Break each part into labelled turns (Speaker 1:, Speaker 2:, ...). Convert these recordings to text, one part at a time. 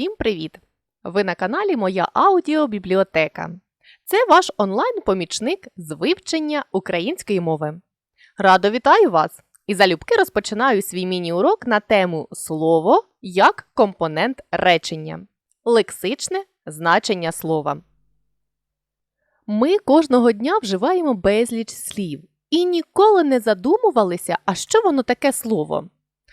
Speaker 1: Усім привіт! Ви на каналі Моя аудіобібліотека. Це ваш онлайн-помічник з вивчення української мови. Радо вітаю вас! І залюбки розпочинаю свій міні-урок на тему слово як компонент речення. Лексичне значення слова. Ми кожного дня вживаємо безліч слів і ніколи не задумувалися, а що воно таке слово.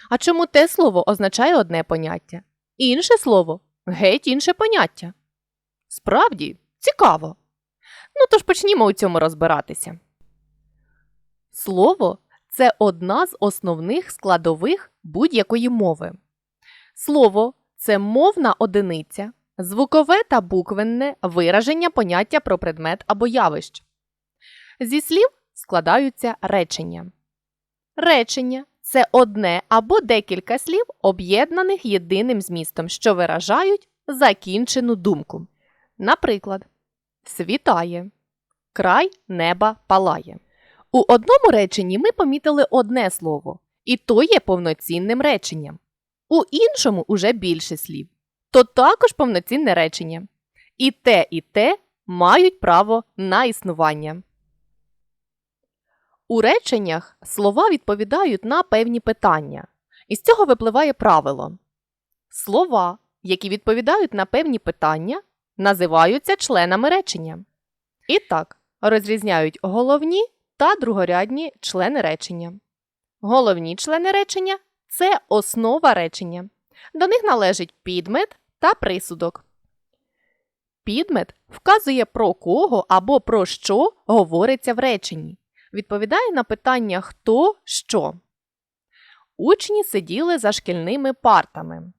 Speaker 1: А чому те слово означає одне поняття? Інше слово геть інше поняття. Справді, цікаво. Ну тож почнімо у цьому розбиратися. Слово це одна з основних складових будь-якої мови. Слово це мовна одиниця, звукове та буквенне вираження поняття про предмет або явище. Зі слів складаються речення. Речення це одне або декілька слів, об'єднаних єдиним змістом, що виражають закінчену думку. Наприклад, світає, край неба палає. У одному реченні ми помітили одне слово, і то є повноцінним реченням. У іншому уже більше слів, то також повноцінне речення. І те, і те мають право на існування. У реченнях слова відповідають на певні питання. Із цього випливає правило. Слова, які відповідають на певні питання, називаються членами речення. І так, розрізняють головні та другорядні члени речення. Головні члени речення це основа речення. До них належить підмет та присудок. Підмет вказує про кого або про що говориться в реченні відповідає на питання хто що. Учні сиділи за шкільними партами.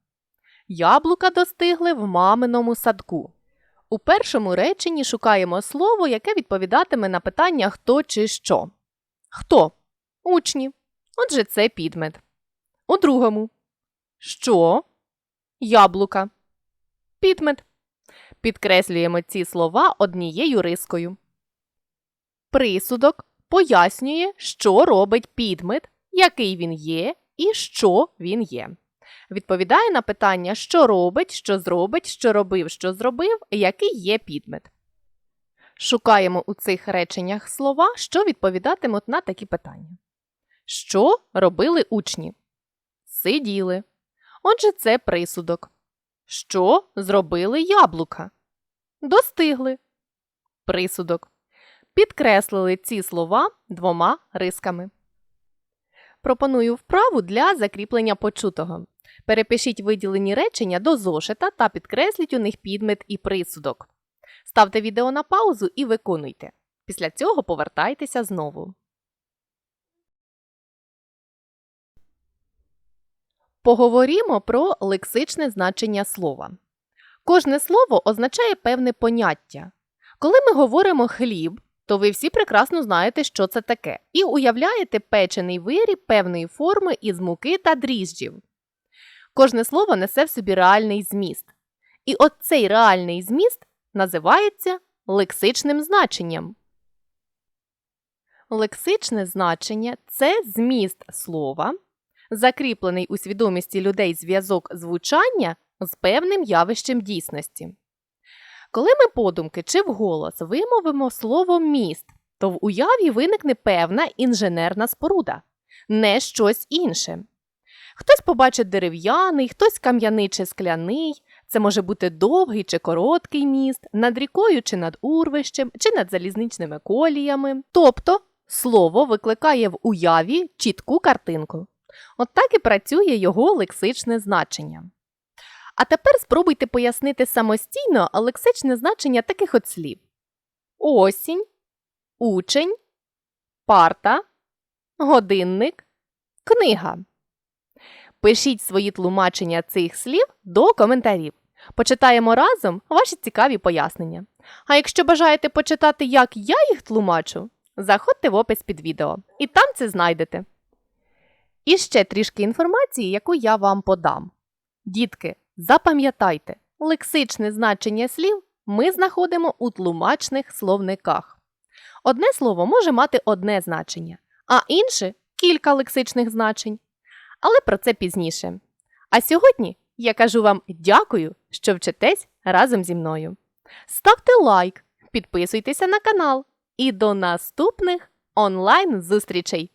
Speaker 1: Яблука достигли в маминому садку. У першому реченні шукаємо слово, яке відповідатиме на питання хто чи що. Хто? Учні. Отже, це підмет. У другому. Що? Яблука. Підмет. Підкреслюємо ці слова однією рискою. Присудок пояснює, що робить підмет, який він є і що він є. Відповідає на питання, що робить, що зробить, що робив, що зробив, який є підмет. Шукаємо у цих реченнях слова, що відповідатимуть на такі питання. Що робили учні? Сиділи. Отже, це присудок. Що зробили яблука? Достигли. Присудок. Підкреслили ці слова двома рисками. Пропоную вправу для закріплення почутого. Перепишіть виділені речення до зошита та підкресліть у них підмет і присудок. Ставте відео на паузу і виконуйте. Після цього повертайтеся знову. Поговоримо про лексичне значення слова. Кожне слово означає певне поняття. Коли ми говоримо хліб, то ви всі прекрасно знаєте, що це таке, і уявляєте печений виріб певної форми із муки та дріжджів. Кожне слово несе в собі реальний зміст. І от цей реальний зміст називається лексичним значенням. Лексичне значення це зміст слова, закріплений у свідомості людей зв'язок звучання з певним явищем дійсності. Коли ми подумки чи вголос вимовимо слово міст, то в уяві виникне певна інженерна споруда, не щось інше. Хтось побачить дерев'яний, хтось кам'яний чи скляний. Це може бути довгий чи короткий міст, над рікою чи над урвищем, чи над залізничними коліями. Тобто слово викликає в уяві чітку картинку. От так і працює його лексичне значення. А тепер спробуйте пояснити самостійно лексичне значення таких от слів: осінь, учень, парта, годинник, книга. Пишіть свої тлумачення цих слів до коментарів. Почитаємо разом ваші цікаві пояснення. А якщо бажаєте почитати, як я їх тлумачу, заходьте в опис під відео і там це знайдете. І ще трішки інформації, яку я вам подам. Дітки, запам'ятайте, лексичне значення слів ми знаходимо у тлумачних словниках. Одне слово може мати одне значення, а інше кілька лексичних значень. Але про це пізніше. А сьогодні Я кажу вам дякую, що вчитесь разом зі мною. Ставте лайк, підписуйтеся на канал і до наступних онлайн зустрічей!